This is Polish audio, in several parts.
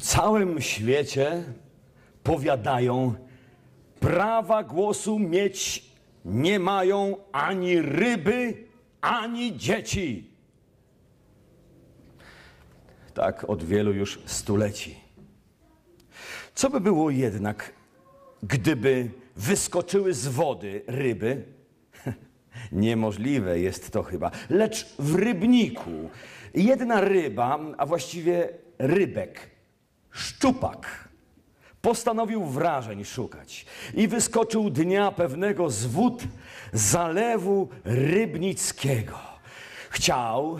całym świecie powiadają, prawa głosu mieć nie mają ani ryby, ani dzieci. Tak od wielu już stuleci. Co by było jednak, gdyby wyskoczyły z wody ryby? Niemożliwe jest to chyba. Lecz w rybniku jedna ryba, a właściwie rybek, szczupak, postanowił wrażeń szukać i wyskoczył dnia pewnego z wód zalewu rybnickiego. Chciał,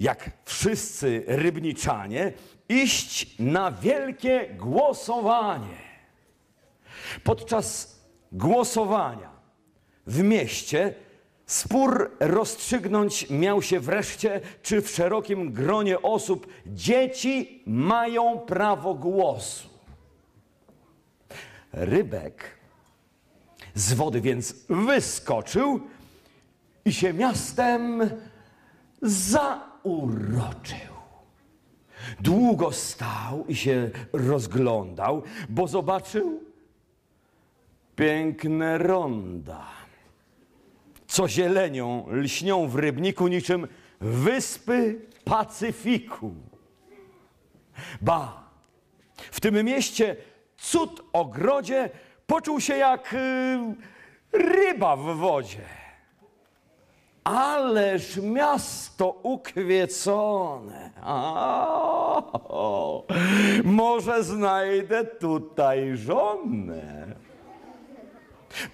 jak wszyscy rybniczanie, iść na wielkie głosowanie. Podczas głosowania w mieście spór rozstrzygnąć miał się wreszcie, czy w szerokim gronie osób dzieci mają prawo głosu. Rybek z wody więc wyskoczył i się miastem zauroczył. Długo stał i się rozglądał, bo zobaczył piękne ronda, co zielenią lśnią w rybniku niczym wyspy Pacyfiku. Ba, w tym mieście cud ogrodzie poczuł się jak y, ryba w wodzie. Ależ miasto ukwiecone. A, może znajdę tutaj żonę.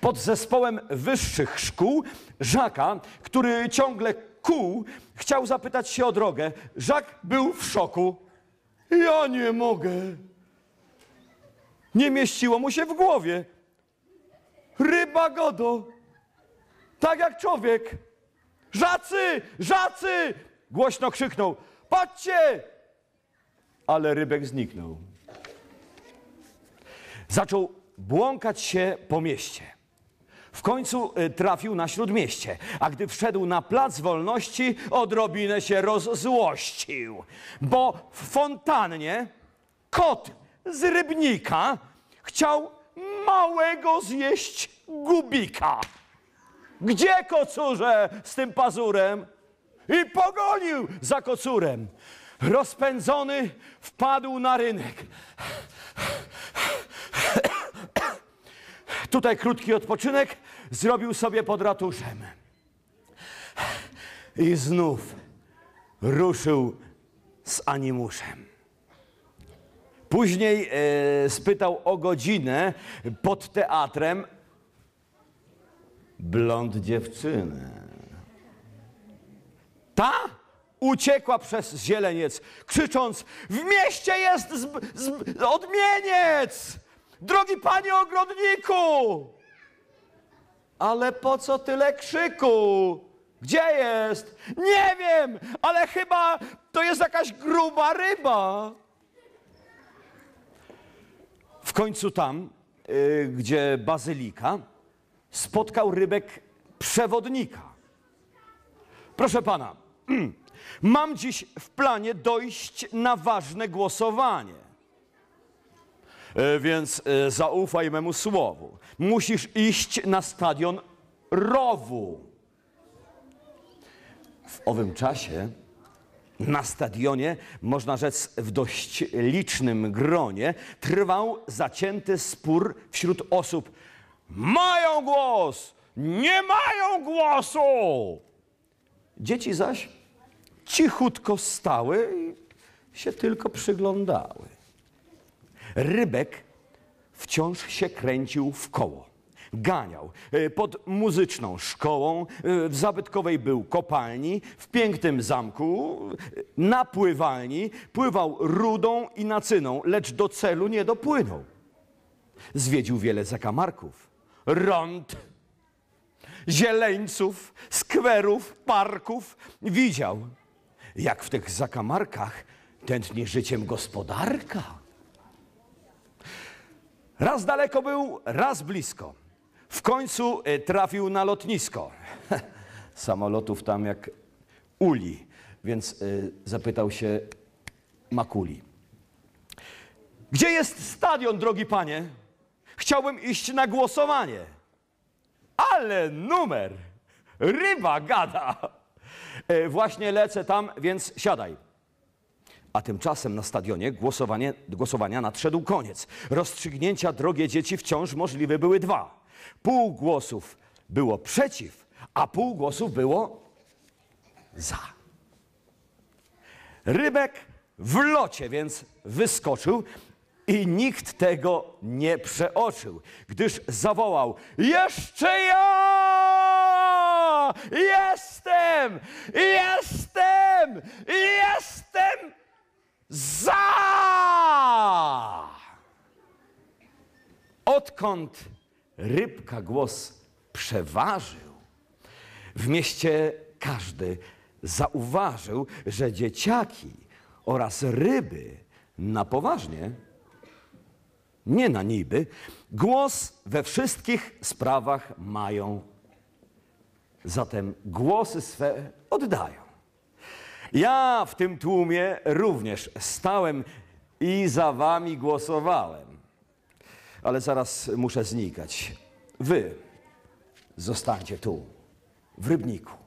Pod zespołem wyższych szkół Żaka, który ciągle kuł, chciał zapytać się o drogę. Żak był w szoku. Ja nie mogę. Nie mieściło mu się w głowie. Ryba godo. Tak jak człowiek. Żacy! Żacy! Głośno krzyknął. Patrzcie! Ale rybek zniknął. Zaczął błąkać się po mieście. W końcu y, trafił na śródmieście, a gdy wszedł na plac wolności, odrobinę się rozzłościł, bo w fontannie kot z rybnika chciał małego zjeść gubika. Gdzie kocurze z tym pazurem? I pogonił za kocurem. Rozpędzony wpadł na rynek. Tutaj krótki odpoczynek zrobił sobie pod ratuszem. I znów ruszył z animuszem. Później e, spytał o godzinę pod teatrem blond dziewczynę. Ta uciekła przez zieleniec, krzycząc: W mieście jest zb- zb- odmieniec! Drogi panie ogrodniku! Ale po co tyle krzyku? Gdzie jest? Nie wiem, ale chyba to jest jakaś gruba ryba. W końcu tam, y, gdzie bazylika, spotkał rybek przewodnika. Proszę pana, mam dziś w planie dojść na ważne głosowanie. E, Więc e, zaufaj memu słowu. Musisz iść na stadion rowu. W owym czasie na stadionie, można rzec w dość licznym gronie, trwał zacięty spór wśród osób. Mają głos! Nie mają głosu! Dzieci zaś cichutko stały i się tylko przyglądały. Rybek wciąż się kręcił w koło. Ganiał e, pod muzyczną szkołą, e, w zabytkowej był kopalni, w pięknym zamku, e, na pływalni, pływał rudą i nacyną, lecz do celu nie dopłynął. Zwiedził wiele zakamarków, rond, zieleńców, skwerów, parków. Widział, jak w tych zakamarkach tętni życiem gospodarka. Raz daleko był, raz blisko. W końcu e, trafił na lotnisko. Samolotów tam jak uli, więc e, zapytał się Makuli. Gdzie jest stadion, drogi panie? Chciałbym iść na głosowanie. Ale numer! Ryba gada! E, właśnie lecę tam, więc siadaj. A tymczasem na stadionie głosowanie, głosowania nadszedł koniec. Rozstrzygnięcia, drogie dzieci, wciąż możliwe były dwa. Pół głosów było przeciw, a pół głosów było za. Rybek w locie więc wyskoczył i nikt tego nie przeoczył, gdyż zawołał: Jeszcze ja! Jestem! Jestem! Odkąd rybka głos przeważył, w mieście każdy zauważył, że dzieciaki oraz ryby na poważnie, nie na niby, głos we wszystkich sprawach mają. Zatem głosy swe oddają. Ja w tym tłumie również stałem i za wami głosowałem. Ale zaraz muszę znikać. Wy zostańcie tu, w rybniku.